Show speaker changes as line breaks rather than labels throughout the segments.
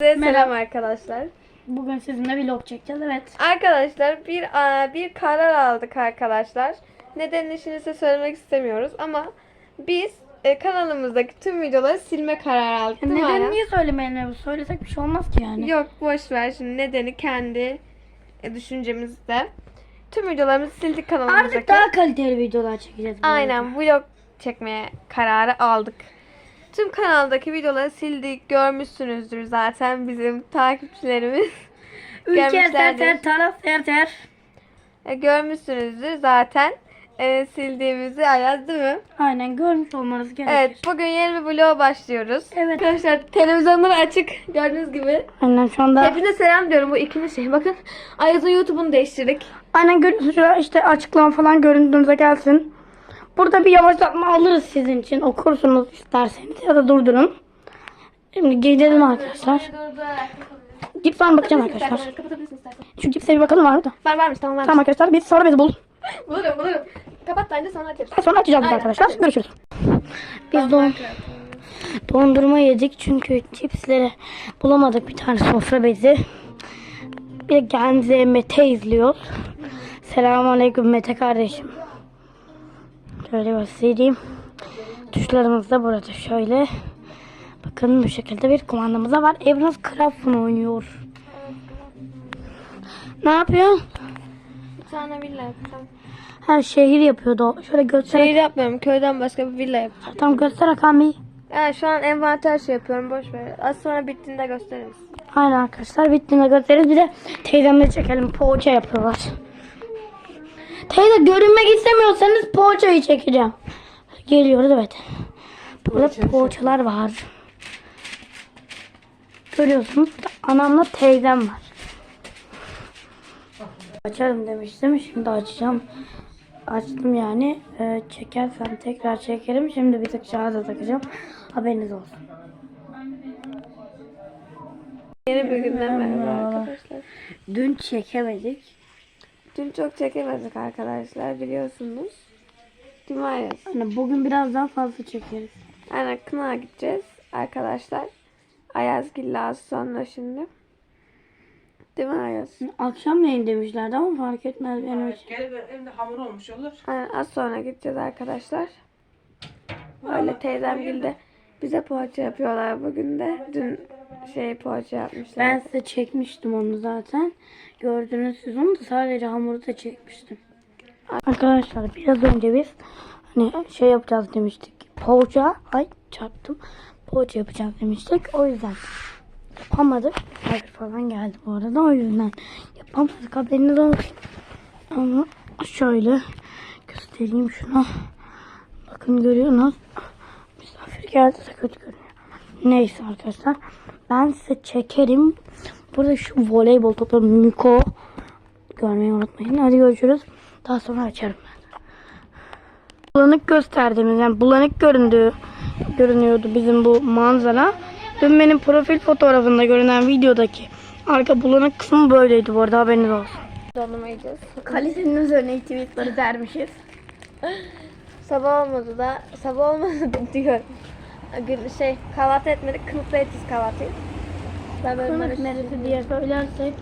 Size selam
Merhaba.
arkadaşlar.
Bugün sizinle vlog çekeceğiz evet.
Arkadaşlar bir aa, bir karar aldık arkadaşlar. Nedenini şimdi size söylemek istemiyoruz ama biz e, kanalımızdaki tüm videoları silme kararı aldık. değil mi
Neden niye söylemeyelim? Söylesek bir şey olmaz ki yani.
Yok boş ver şimdi nedeni kendi e, düşüncemizde. Tüm videolarımızı sildik kanalımızdaki.
Artık daha kaliteli videolar çekeceğiz. bu arada.
Aynen vlog çekmeye kararı aldık. Tüm kanaldaki videoları sildik. Görmüşsünüzdür zaten bizim takipçilerimiz.
Ülke ter ter taraf ter ter.
E, görmüşsünüzdür zaten e, sildiğimizi Ayaz değil mi?
Aynen görmüş olmanız gerekir.
Evet bugün yeni bir vloga başlıyoruz.
Evet.
Arkadaşlar televizyonlar açık gördüğünüz gibi.
Aynen şu anda.
Hepinize selam diyorum bu ikinci şey. Bakın Ayaz'ın YouTube'unu değiştirdik.
Aynen görüyorsunuz işte açıklama falan görüntünüze gelsin. Burada bir yavaşlatma alırız sizin için. Okursunuz isterseniz ya da durdurun. Şimdi gidelim arkadaşlar. Cips var mı bakacağım arkadaşlar. Şu cipse bir bakalım var mı da.
Var varmış tamam varmış.
Tamam arkadaşlar biz sonra bizi bul.
Bulurum bulurum. Kapat bence sonra açarız.
Sonra açacağız
Aynen,
arkadaşlar. Görüşürüz. Biz don dondurma yedik çünkü cipsleri bulamadık bir tane sofra bezi. Bir de Genze Mete izliyor. Selamun Aleyküm Mete kardeşim. Şöyle göstereyim. Tuşlarımız da burada şöyle. Bakın bu şekilde bir kumandamız da var. Evraz Craft'ın oynuyor. Ne yapıyor?
Bir tane villa yapacağım.
Her şehir yapıyordu. Şöyle göster.
Şehir yapmıyorum. Köyden başka bir villa yapacağım.
Tam göster Bey.
Yani şu an envanter şey yapıyorum. Boş ver. Az sonra bittiğinde gösteririz.
Aynen arkadaşlar bittiğinde gösteririz. Bir de teyzemle çekelim. Poğaça yapıyorlar. Teyze görünmek istemiyorsanız poğaçayı çekeceğim. Geliyoruz evet. Burada poğaçalar var. Görüyorsunuz anamla teyzem var. Açarım demiştim. Şimdi açacağım. Açtım yani. Ee, çekersem tekrar çekerim. Şimdi bir tık şarja takacağım. Haberiniz olsun.
Yeni bir günden merhaba arkadaşlar.
Dün çekemedik.
Dün çok çekemedik arkadaşlar biliyorsunuz. Değil mi Ayaz?
Hani bugün biraz daha fazla çekeriz.
Aynen Kınağa gideceğiz arkadaşlar. Ayazgil'le az sonra şimdi. Değil mi Ayaz?
Akşamleyin demişlerdi ama fark etmez benim için.
Gel elimde hamur olmuş olur.
Aynen az sonra gideceğiz arkadaşlar. Öyle teyzem de bize poğaça yapıyorlar bugün de. Dün şey poğaça yapmışlar.
Ben size çekmiştim onu zaten. Gördünüz siz onu da sadece hamuru da çekmiştim. Arkadaşlar biraz önce biz hani şey yapacağız demiştik. Poğaça, ay çarptım. Poğaça yapacağız demiştik. O yüzden yapamadık. Misafir falan geldi bu arada. O yüzden yapamadık. Haberiniz olsun. Ama şöyle göstereyim şunu. Bakın görüyorsunuz. Misafir geldi de kötü görünüyor. Neyse arkadaşlar. Ben size çekerim. Burada şu voleybol topu Miko. Görmeyi unutmayın. Hadi görüşürüz. Daha sonra açarım ben. Bulanık gösterdiğimiz yani bulanık göründüğü görünüyordu bizim bu manzara. Dün benim profil fotoğrafında görünen videodaki arka bulanık kısmı böyleydi bu arada haberiniz olsun.
Dondurma yiyeceğiz.
Kalitenin üzerine tweetleri dermişiz.
Sabah olmadı da sabah olmadı diyor. Gün şey kahvaltı etmedik. Kınıklı etiz kahvaltıyı.
Kınık neresi diye söylersek.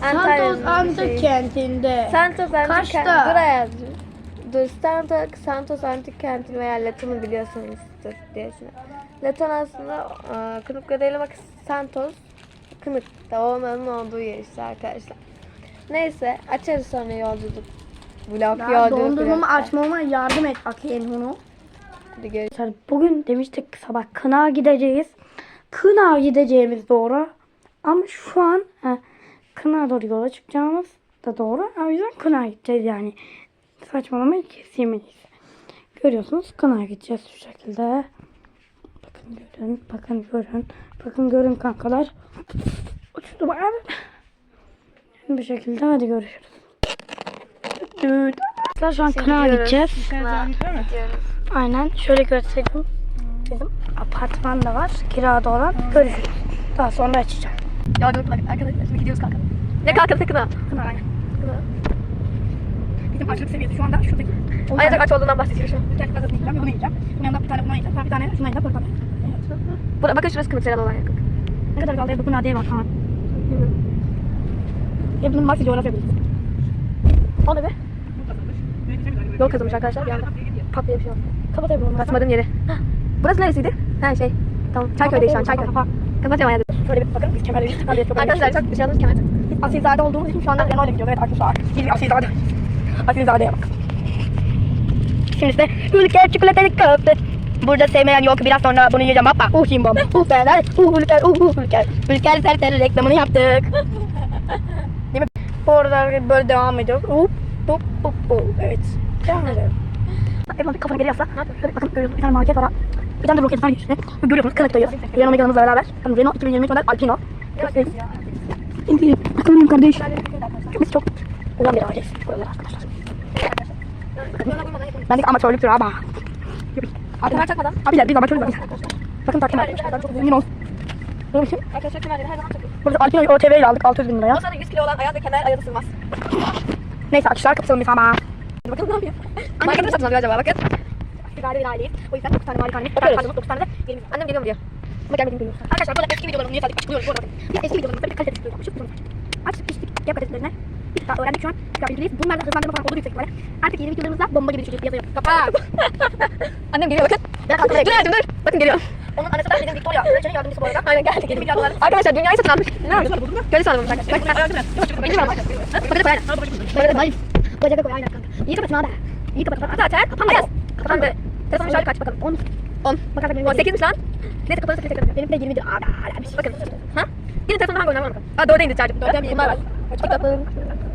Santos Antik kentinde.
Santos Antik
Kaçta?
Kenti. Dur Santos, Santos Antik Kenti veya Latin'i biliyorsunuzdur diye düşünüyorum. Latin aslında e, Kınık'ta değil ama Santos Kınık'ta olmanın olduğu yer işte arkadaşlar. Neyse açarız sonra yolculuk. Vlog
Ya
yolculuk.
dondurmamı
vlogda.
açmama yardım et bakayım onu.
Hadi görüşürüz.
Arkadaşlar bugün demiştik sabah Kınağa gideceğiz. Kınağa gideceğimiz doğru. Ama şu an he, Kınağa doğru yola çıkacağımız da doğru. O yüzden Kınağa gideceğiz yani. Saçmalamayı keseyim Görüyorsunuz Kınağa gideceğiz şu şekilde. Bakın görün, bakın görün. Bakın görün kankalar. Uçtu bayağı. Bu şekilde hadi görüşürüz. Düt. Arkadaşlar şu an Kınağa gideceğiz.
Gidiyoruz.
Aynen. Şöyle göstereyim. Bizim apartman da var. Kirada olan. Görüşürüz. Daha sonra açacağım.
Yolculuk arkadaşlar şimdi gidiyoruz kanka. Ne kanka Kına?
Kına aynen. Bizim açlık seviyesi şu anda şuradaki.
Ayaz'ın aç olduğundan bahsediyor şu an.
Bir tane gazetini yiyeceğim. Bunu yiyeceğim. Bunun yanında bir tane bunu yiyeceğim. Bir tane şunu yiyeceğim. Portakal.
Buna, bakın şurası Seralı olan yakın.
Ne kadar kaldı? Ebru Nadiye var şu an. Ebru'nun Maxi coğrafya bilgisi. O ne be?
Yol kazılmış arkadaşlar bir anda. Pat diye bir şey oldu.
Kapat Ebru onu.
Basmadığım yeri. Burası neresiydi? Ha şey. Tamam. Çayköy'deyiz şu an Çayköy. Kapatıyorum hayatım.
Şöyle bir bakın biz kemerleri. Çok.
Arkadaşlar çok şey almış kemer.
Biz asilzade olduğumuz için şu anda Renault'la gidiyoruz. Evet arkadaşlar. Biz asilzade. Asilzade'ye bak. Şimdi işte ülke çikolatalı köfte. Burada sevmeyen yok. Biraz sonra bunu yiyeceğim. Hoppa. Uh cimbom. Uh fener. Uh ülker. Uh uh ülker. Ülker sertleri reklamını yaptık. Değil mi? Orada böyle devam ediyoruz. Uh. Uh uh uh. Evet. Devam edelim. Ebru bir kafana geri yasla. Bakın görüyorsunuz bir tane market var. Bir tane de roket var geçti. Görüyorsunuz kanaktayız. Renault Megan'ımızla beraber. Bakın Renault 2023 model Alpino. Göstereyim. İndi. Akıllıyım kardeş. Biz çok ulan bir aileyiz. Buralar arkadaşlar. Ben de amatörlüktür ama.
Kemer takmadan.
Abiler biz amatörlük. Bakın takdim etmiş. Emin ol. Dur bakayım.
Arkadaşlar kemerleri her zaman takın.
Burada Alpino OTV ile aldık 600 bin liraya.
O sırada 100 kilo olan ayağında kemer ayağı sığmaz.
Neyse arkadaşlar kapatalım biz ama.
Bakalım ne yapıyor? Markete satın alıyor acaba bakın.
Bizlerle bir aileyiz. O yüzden 9 tane malikanemiz. 9 tane 9 tane de yerimiz var.
Annem geliyor mu diyor.
Ama gelmediğini görüyoruz. Arkadaşlar burada eski videolarımı niye sadece açıklıyoruz bu arada. Biz eski videolarımızda bir kalite düşüklüğü yapmışız. Bunu açtık piştik yap patateslerine. Bir daha öğrendik şu an. Tekrar bilgiliyiz. Bunlar da hızlandırma falan olur yüksek ihtimalle. Artık yeni videolarımızda bomba gibi düşecek yazıyor.
Kapat. Annem geliyor bakın.
Ben kalkmaya
Dur hayatım dur. Bakın geliyor.
Onun annesi de bizim Victoria. Kraliçenin yardımcısı bu arada.
Aynen geldik.
Yeni videolar.
Arkadaşlar dünyayı satın almış. Ne? Gölü satın almış arkadaşlar. Bak, Benim var. Bakın koy aynen.
Bacağı koy aynen kanka. İyi kapat şunu abi. İyi kapat kapat.
Zaten kapanmaz. Kapandı. Telefonun şarjı kaç bakalım.
10.
10.
Bakalım benim
O 8'miş lan. Neyse kapanırsa tek tek
Benim de 20'dir. Abi abi.
Bakın. Ha? Yine telefonda hangi oyunlar var bakalım. Aa doğru değildi şarjı. Doğru değil. Bunlar var.
Kitapın.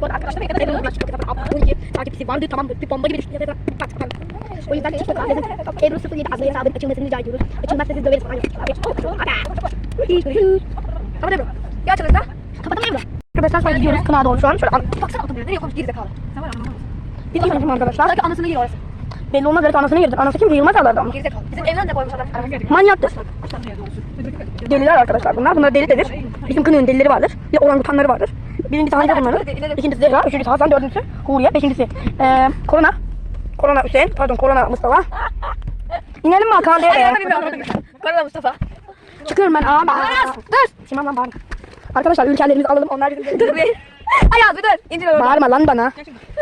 Bu arada arkadaşlar benim de benim çok kitapın 12 takipçisi vardı tamamdır. Bir bomba gibi düştü. Bak bak. O yüzden TikTok adresim Ebru 07 adlı hesabın açılmasını rica ediyoruz. Açılmazsa siz döveriz falan yok.
Kapat Ebru. Ya açılırsa?
Kapatalım Ebru. Arkadaşlar şöyle gidiyoruz kınağa doğru şu an. Şöyle an.
Baksana atın nereye koymuş gerizekalı.
Biz gidiyoruz arkadaşlar.
Sanki anasını yiyor orası.
Belli olmaz evet anasını girdik. Anası kim? Yılmaz ağlardı ama.
Gerizekalı. Bizim evden de koymuş adam.
Manyaktır. Deliler arkadaşlar bunlar. Bunlar deli denir. Bizim kınığın delileri vardır. Bir de orangutanları vardır. Birincisi Hande bunların. İkincisi Zehra. Üçüncüsü Hasan. Dördüncüsü Huriye. Beşincisi ee, Korona. Korona Hüseyin. Pardon Korona Mustafa. İnelim mi Hakan Devreye?
Korona Mustafa.
Çıkıyorum ben. Aa. Dur. Simam lan bağırma. Arkadaşlar ülkelerimizi alalım. Onlar bizim.
Ayaz bir dur. İndir onu.
Bağırma lan bana.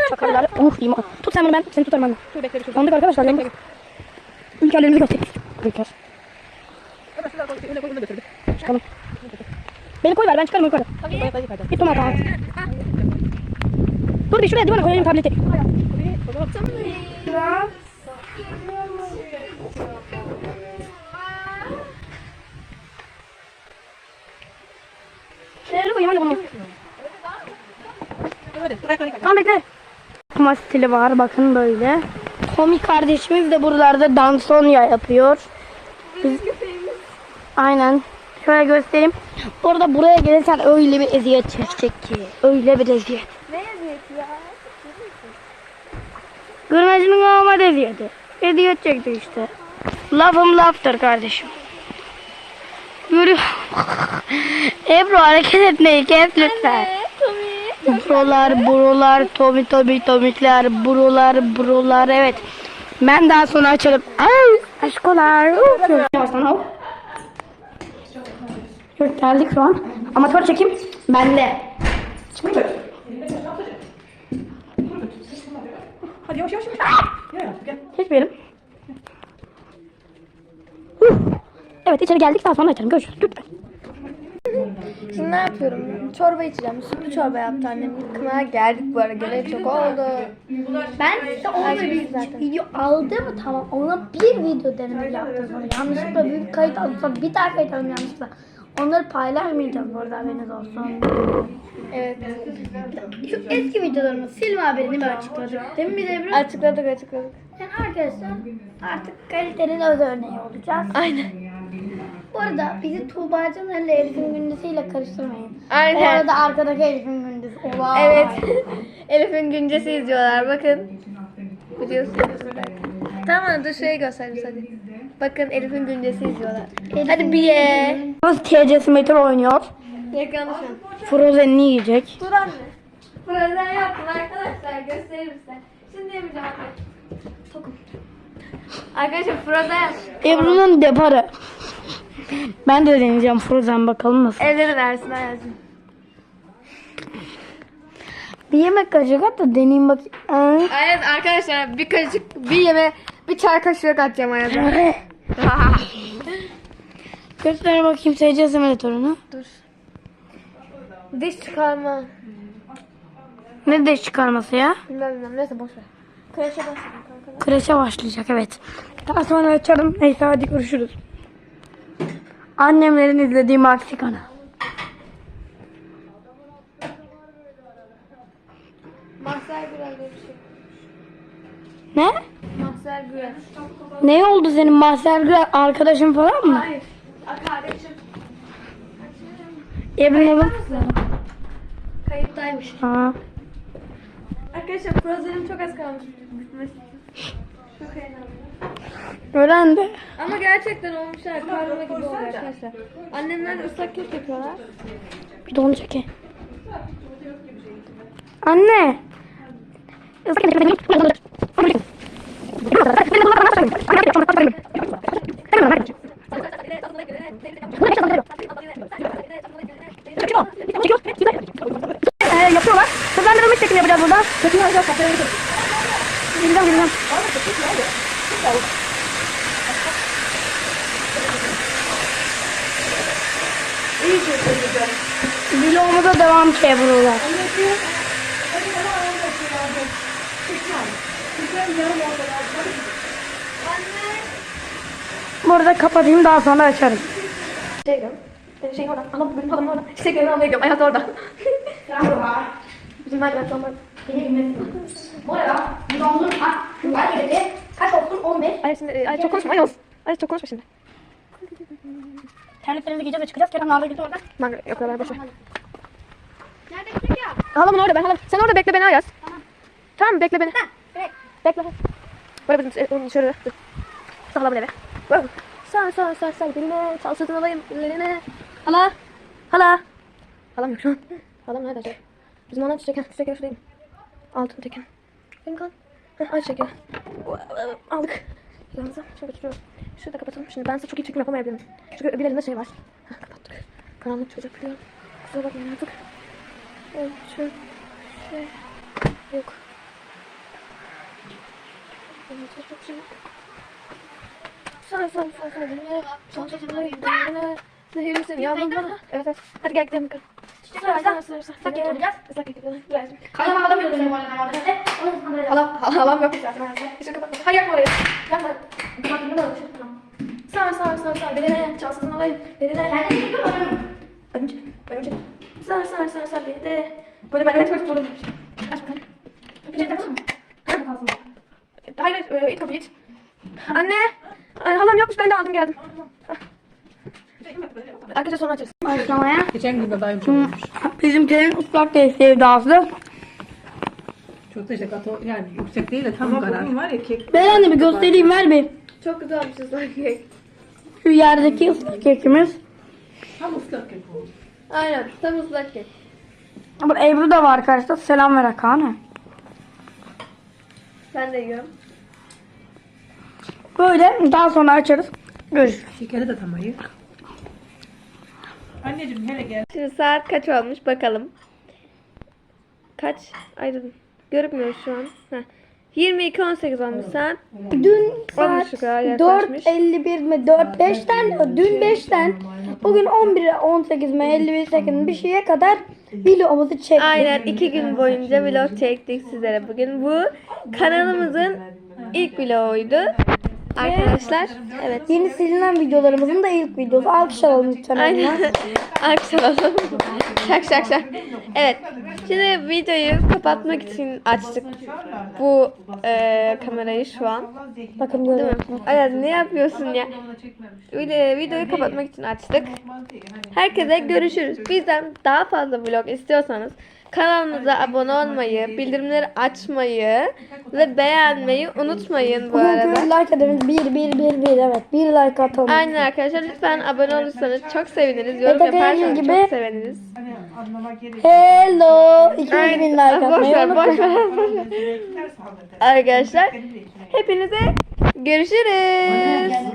Çakallar. Uh diyeyim. Tut sen bunu ben. Seni tutarım de.
Dur bekle şey.
Sandık arkadaşlar. yalnız. Ülkelerimizi gösterdik. Ülker. Çıkalım. Beni koy ver ben çıkarım yukarı. Git Toma tamam. Dur bir şuraya divana koyayım tableti. Şuraya koyayım hadi bunu. Tamam bekle. Kuma stili var bakın böyle. Tommy kardeşimiz de buralarda dansonya yapıyor. Biz... Aynen. Şöyle göstereyim. Orada buraya gelirsen öyle bir eziyet çekecek ki. Öyle bir eziyet.
Ne eziyeti ya?
Gırnacının olma eziyeti. Eziyet çekti işte. Lafım laftır kardeşim. Yürü. Ebru hareket etmeyi kes lütfen. Buralar, buralar, tomi tomi tomikler, buralar, buralar, evet. Ben daha sonra açarım. Ay, aşkolar. Yavaştan hop. Şöyle geldik şu an. Amatör çekim bende. Çıkıyor.
Hadi yavaş yavaş. Gel.
Çekmeyelim. Huh. Evet içeri geldik daha sonra açarım. Görüşürüz. Lütfen.
Şimdi ne yapıyorum? Çorba içeceğim. Sütlü çorba yaptı annem. Kına geldik bu arada. Geleli çok oldu.
Ben işte onunla bir video aldım tamam ona bir video deneme yaptım yanlışlıkla bir kayıt aldım bir daha kayıt aldım yanlışlıkla. Onları paylaşmayacağım bu arada haberiniz olsun.
Evet.
Şu eski videolarımı silme haberini mi açıkladık? Değil mi bir de Ebru?
Açıkladık açıkladık.
Yani arkadaşlar artık kalitenin öz örneği olacağız.
Aynen.
Bu arada bizi Tuğba'cığım ile Elif'in gündüzüyle karıştırmayın.
Aynen.
Bu arada arkadaki Elif'in gündüzü. Olay.
Evet. Elif'in güncesi izliyorlar. Bakın. Biliyorsunuz. Tamam dur şurayı göstereyim hadi. Bakın Elif'in güncesi izliyorlar. Hadi bir ye.
TC Simulator oynuyor.
Ekranı şu an.
Frozen'i yiyecek.
Dur anne. Frozen yaptım arkadaşlar. Göstereyim size. Şimdi yapacağım. Tokum. Arkadaşlar Frozen.
Ebru'nun deparı. Ben de deneyeceğim Frozen bakalım nasıl.
Elleri versin hayatım.
Bir yemek kaşık at da deneyeyim bak.
Evet arkadaşlar bir kaşık bir yeme bir çay kaşığı katacağım hayatım.
Göster bakayım SC simülatörünü.
Dur. Diş çıkarma.
Ne de çıkarması ya?
Bilmem bilmem neyse boş ver. Kreşe kanka.
Kreşe başlayacak evet. Daha sonra açarım. Neyse hadi görüşürüz. Annemlerin izlediği
Gürel diye bir şey.
Ne?
Mahzer Gürel.
Ne oldu senin Mahser Gürel arkadaşın falan mı?
Hayır. Kardeşim.
Evine bak.
Kayıttaymış.
Ha.
Arkadaşlar Frozen'im çok az kalmış bitmesi. Çok eğlendim.
Öğrendi.
Ama gerçekten olmuşlar. Karnıma gibi oluyor arkadaşlar. Annemler ıslak kek yapıyorlar.
Bir de onu çeke. Anne. Ee, yapıyorlar. Kazandırılmış şekilde yapacağız burada. Gireceğim gireceğim. Vlogumuza devam buralar. Burada kapatayım daha sonra açarım.
Şey gidiyorum. Benim şeyim orada. Anam benim halam orada. Çiçek yerini almaya gidiyorum. Hayat orada. Bizim merdiven sonra.
Bu arada vlogumuzun var yeri kaç olsun 15.
Ay şimdi ay çok konuşma. Ay olsun. Ay çok konuşma şimdi.
Terliklerimizi giyeceğiz ve çıkacağız. Kerem nerede gitti orada?
Manga yok oralar boş ver.
Nerede gidecek ya?
Halamın orada ben halam. Sen orada bekle beni Ayaz. Tamam mı? Bekle beni. Bekle. Böyle bizim e, onun dışarı. Dur. Sağ halamın eve. Sağ sağ sağ sağ beline. Sağ sırtını alayım. Eline. Hala. Hala. Halam yok şu an. Halam nerede acaba? Bizim anan çiçek. Çiçek evi şuradayım. Altın tekin. Benim kan. Ay çiçek evi. Aldık. Yanımıza şöyle götürüyorum. Şurada kapatalım. Şimdi ben size çok iyi çekim yapamayabilirim. Çünkü bir elimde şey var. Kapattık. Karanlık çocuk biliyorum. Kusura bakmayın artık. Evet, şu şey yok. Şey. Sağ sağ sağ sağ dinle. Sağ sağ dinle. Zehirli seni yavrum bana. Evet evet. Hadi gel gidelim bakalım. Halam, yok zaten. Işığı kapatma. Hayır yakma orayı. Yakma. Kapatma da alışır. Sağ sağ sağ sağ. Beline. Çalsızını alayım. Beline.
Kendini yapıyorum.
Önce. Önce. Sağ sağ sağ sağ. Beni de. Böyle ben evet böyle tutalım. Aç bakalım.
Bir şey mı?
Hayır, hayır, e, it kapıyı it. Anne, Ay, halam yokmuş, ben de aldım geldim. Arkadaşlar sonra açarız.
Başlamaya.
Geçen gün de dayım
Hı, Bizimkilerin ıslak değil sevdası.
Çok da işte katı yani yüksek değil de tam karar. var ya kek.
Ben anne bir göstereyim ver bir.
Çok güzel bir şey sanki.
Şu yerdeki ıslak kekimiz.
Tam ıslak kek.
Aynen, tam ıslak kek.
Ama Ebru da var arkadaşlar. Selam ver Hakan'a.
Ben de yiyorum.
Böyle daha sonra açarız. Görüşürüz.
Şekeri de tam ayık. Anneciğim hele gel.
Şimdi saat kaç olmuş bakalım. Kaç? Ay dur. Görünmüyor şu an. Heh. 22.18 olmuş saat.
Dün saat
galiba, yaklaşmış.
4.51 mi 4 5'ten dün 5'ten bugün 11'e 18 mi 51 8 bir şeye kadar vlogumuzu çektik.
Aynen iki gün boyunca vlog çektik sizlere bugün. Bu kanalımızın ilk vloguydu. Arkadaşlar. Evet.
Yeni silinen videolarımızın da ilk videosu. Alkış alalım lütfen.
Aynen. Alkış alalım. şak şak şak. Evet. Şimdi videoyu kapatmak için açtık bu e, kamerayı şu an.
Bakın
Değil mi? Ayaz ne yapıyorsun ya? Video, videoyu kapatmak için açtık. Herkese görüşürüz. Bizden daha fazla vlog istiyorsanız kanalımıza abone olmayı, bildirimleri açmayı ve beğenmeyi unutmayın bu arada.
bir like ederiz. 1 1 1 1 evet. Bir like atalım.
Aynen arkadaşlar lütfen abone olursanız çok seviniriz. Yorum
Evet,
yaparsanız
dediğim
çok
Hello. 2000
Aynen.
like atmayı unutmayın.
Arkadaşlar hepinize görüşürüz.